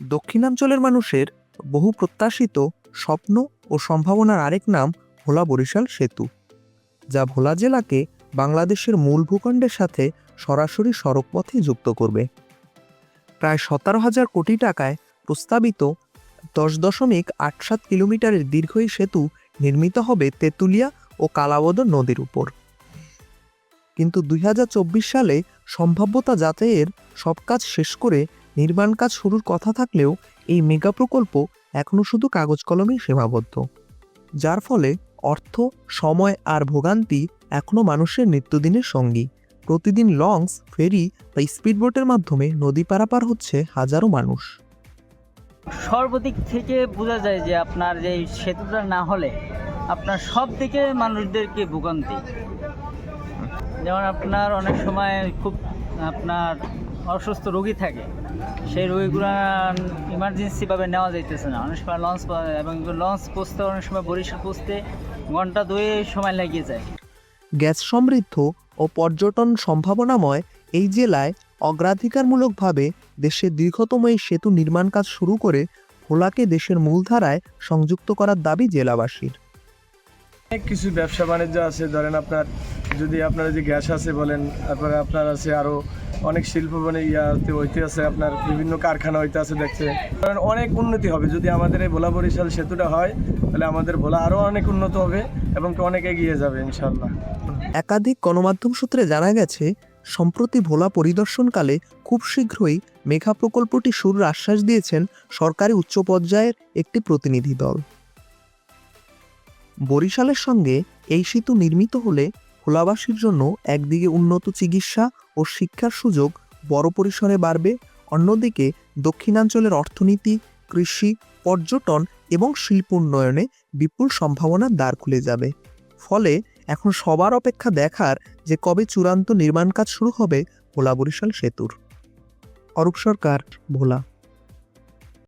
দক্ষিণাঞ্চলের মানুষের বহু প্রত্যাশিত স্বপ্ন ও সম্ভাবনার আরেক নাম ভোলা বরিশাল সেতু, যা ভোলা জেলাকে বাংলাদেশের মূল ভূখণ্ডের সাথে সরাসরি সড়কপথে যুক্ত করবে। প্রায় সতেরো হাজার কোটি টাকায় প্রস্তাবিত দশ দশমিক আট সাত কিলোমিটারের দীর্ঘ এই সেতু নির্মিত হবে তেঁতুলিয়া ও কালাবদর নদীর উপর। কিন্তু দুই হাজার চব্বিশ সালে সম্ভাব্যতা যাচাইয়ের সব কাজ শেষ করে নির্মাণ কাজ শুরুর কথা থাকলেও এই মেগা প্রকল্প এখনও শুধু কাগজ কলমেই সীমাবদ্ধ। যার ফলে অর্থ, সময় আর ভোগান্তি এখনও মানুষের নিত্যদিনের সঙ্গী। প্রতিদিন লঞ্চ, ফেরি বা স্পিডবোটের মাধ্যমে নদী পারাপার হচ্ছে হাজারো মানুষ। সর্বদিক থেকে বোঝা যায় যে আপনার যে সেতুটা না হলে আপনার সব দিকে মানুষদেরকে ভোগান্তি। যেমন আপনার অনেক সময় খুব আপনার অসুস্থ রোগী থাকে সেই রোগীগুলো ইমার্জেন্সিভাবে নেওয়া যাইতেছে না। অনেক সময় লঞ্চ পাওয়া যায় এবং লঞ্চ পৌঁছতে অনেক সময় বরিশাল পৌঁছতে ঘণ্টা দুয়ে সময় লেগে যায়। গ্যাস সমৃদ্ধ ও পর্যটন সম্ভাবনাময় এই জেলায় অগ্রাধিকারমূলকভাবে দেশের দীর্ঘতম এই সেতু নির্মাণ কাজ শুরু করে ভোলাকে দেশের মূলধারায় সংযুক্ত করার দাবি জেলাবাসীর। অনেক কিছু ব্যবসা বাণিজ্য আছে ধরেন আপনার যদি আপনার যে গ্যাস আছে বলেন তারপরে আপনার আছে আরও অনেক শিল্প মানে ইয়াতে হইতে আছে আপনার বিভিন্ন কারখানা হইতে আছে দেখছে। কারণ অনেক উন্নতি হবে। যদি আমাদের এই ভোলা বরিশাল সেতুটা হয়, তাহলে আমাদের ভোলা আরও অনেক উন্নত হবে এবং অনেক এগিয়ে যাবে ইনশাল্লাহ একাধিক গণমাধ্যম সূত্রে জানা গেছে, সম্প্রতি ভোলা পরিদর্শনকালে খুব শীঘ্রই মেঘা প্রকল্পটি শুরুর আশ্বাস দিয়েছেন সরকারি উচ্চ পর্যায়ের একটি প্রতিনিধি দল। বরিশালের সঙ্গে এই সেতু নির্মিত হলে ভোলাবাসীর জন্য একদিকে উন্নত চিকিৎসা ও শিক্ষার সুযোগ বড় পরিসরে বাড়বে, অন্যদিকে দক্ষিণাঞ্চলের অর্থনীতি, কৃষি, পর্যটন এবং শিল্প উন্নয়নে বিপুল সম্ভাবনার দ্বার খুলে যাবে। ফলে এখন সবার অপেক্ষা দেখার যে কবে চূড়ান্ত নির্মাণ কাজ শুরু হবে, ভোলা বরিশাল সেতুর। অরূপ সরকার, ভোলা।